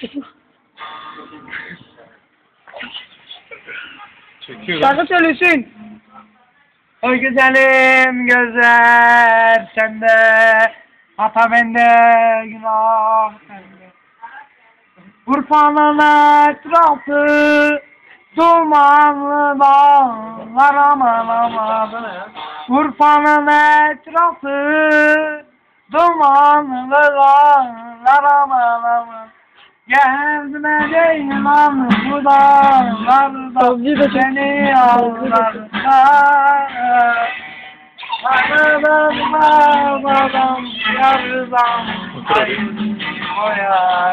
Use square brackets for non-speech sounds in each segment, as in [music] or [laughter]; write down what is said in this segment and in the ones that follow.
Çekiyor. Şarkı söylesin. O güzelim gözler sende, hata bende, günah sende. Urfa'nın etrafı, dumanlı dağlar aman aman. Urfa'nın etrafı, dumanlı dağlar aman aman. Gelme Ceylan bu dağlarda Savcı da çok- seni ağlarsa Aradan bağladan yardan ayrılmaya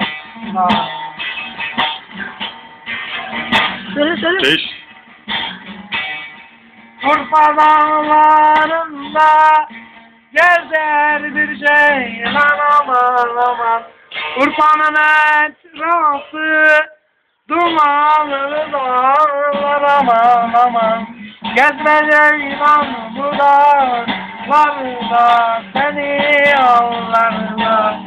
Söyle söyle. Değiş. Urfa dağlarında gezer bir ceylan aman aman Urfa'nın etrafı dumanlı dağlar aman aman Gezme ceylan bu dağlarda seni yollarda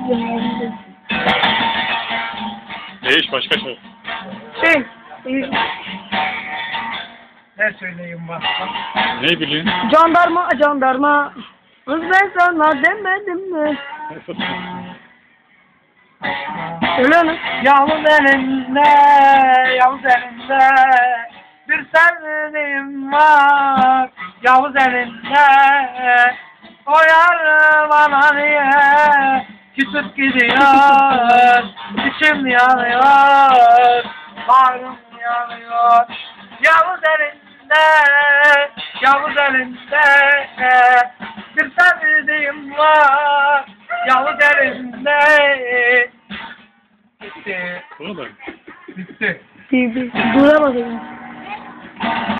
Değiş başka şey. Şey. Ne söyleyeyim başka? Ne biliyorsun? Jandarma jandarma. Kız ben sana demedim mi? [laughs] Öyle lan. Yavuz elinde, Yavuz elinde bir sevdiğim var. Yavuz elinde o yar bana niye küsüp gidiyor. İçim yanıyor, bağrım yanıyor. Yavuz elinde, Yavuz elinde bir sevdiğim var. Yavuz elinde Bitti. Bitti. Duramadım.